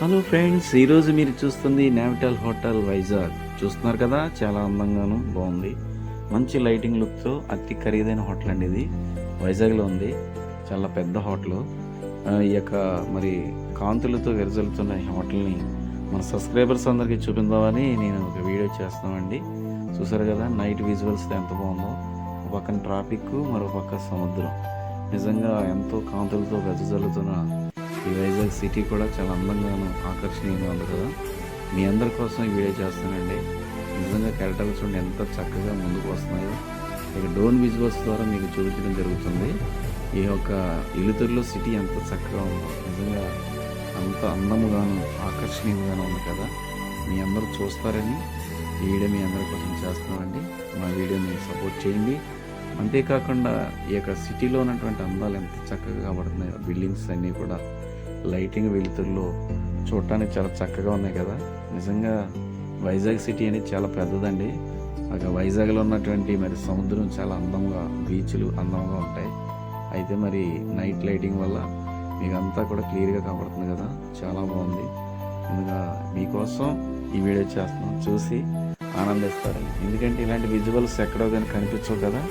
Hello friends ఈరోజు మీరు చూస్తుంది నావిటల్ హోటల్ వైజాగ్ చూస్తున్నారు కదా చాలా అందంగాను బాగుంది. మంచి లైటింగ్ లుక్తో అతి ఖరీదైన హోటల్ అండి ఇది. వైజాగ్లో ఉంది చాలా పెద్ద హోటల్ ఈ యొక్క మరి కాంతులతో విరజల్లుతున్న ఈ హోటల్ని మన సబ్స్క్రైబర్స్ అందరికీ చూపిందామని నేను ఒక వీడియో చేస్తామండి చూసారు కదా నైట్ విజువల్స్ ఎంత బాగుందో. ఒక పక్కన ట్రాఫిక్ మరో పక్క సముద్రం. నిజంగా ఎంతో కాంతులతో వెదజల్లుతున్న ఈ వైజాగ్ సిటీ కూడా చాలా అందంగాను ఆకర్షణీయంగా ఉంది కదా. మీ అందరి కోసం ఈ వీడియో చేస్తానండి. నిజంగా కెరటాలు చూడండి ఎంత చక్కగా ముందుకు వస్తున్నాయో. ఇక డ్రోన్ విజువల్స్ ద్వారా మీకు చూపించడం జరుగుతుంది. ఈ యొక్క ఇలుతురులో సిటీ ఎంత చక్కగా ఉందో. నిజంగా అంత అందముగాను ఆకర్షణీయంగాను ఉంది కదా. మీ అందరూ చూస్తారని ఈ వీడియో మీ అందరి కోసం చేస్తున్నామండి. మా వీడియోని సపోర్ట్ చేయండి. అంతేకాకుండా ఈ యొక్క సిటీలో ఉన్నటువంటి అందాలు ఎంత చక్కగా కనబడుతున్నాయో. బిల్డింగ్స్ అన్నీ కూడా లైటింగ్ వెలుతురులో చూడటానికి చాలా చక్కగా ఉన్నాయి కదా. నిజంగా వైజాగ్ సిటీ అనేది చాలా పెద్దదండి. అక్కడ వైజాగ్లో ఉన్నటువంటి మరి సముద్రం చాలా అందంగా బీచ్లు అందంగా ఉంటాయి. అయితే మరి నైట్ లైటింగ్ వల్ల మీకు అంతా కూడా క్లియర్గా కనబడుతుంది కదా. చాలా బాగుంది. ఎందుకంటే మీకోసం ఈ వీడియో చేస్తున్నాం. చూసి ఆనందిస్తారని. ఎందుకంటే ఇలాంటి విజువల్స్ ఎక్కడో కానీ కనిపించవు కదా.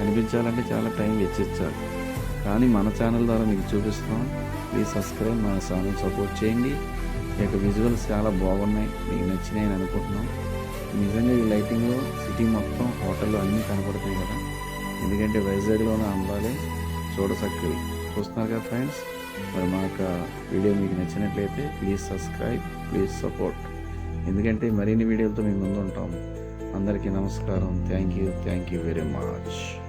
కనిపించాలంటే చాలా టైం వెచ్చించాలి కానీ మన ఛానల్ ద్వారా మీకు చూపిస్తున్నాం ప్లీజ్ సబ్స్క్రైబ్ మన ఛానల్ సపోర్ట్ చేయండి. ఈ యొక్క విజువల్స్ చాలా బాగున్నాయి. మీకు నచ్చినాయి అనుకుంటున్నాం. నిజంగా ఈ లైటింగ్లో సిటీ మొత్తం హోటల్లో అన్నీ కనపడతాయి కదా. ఎందుకంటే వైజాగ్లోనే అందాలే చూడసక్కవి చూస్తున్నారు కదా ఫ్రెండ్స్ మరి మా యొక్క వీడియో మీకు నచ్చినట్లయితే ప్లీజ్ సబ్స్క్రైబ్ ప్లీజ్ సపోర్ట్ ఎందుకంటే మరిన్ని వీడియోలతో మేము ముందు ఉంటాం. అందరికీ నమస్కారం. Thank you thank you very much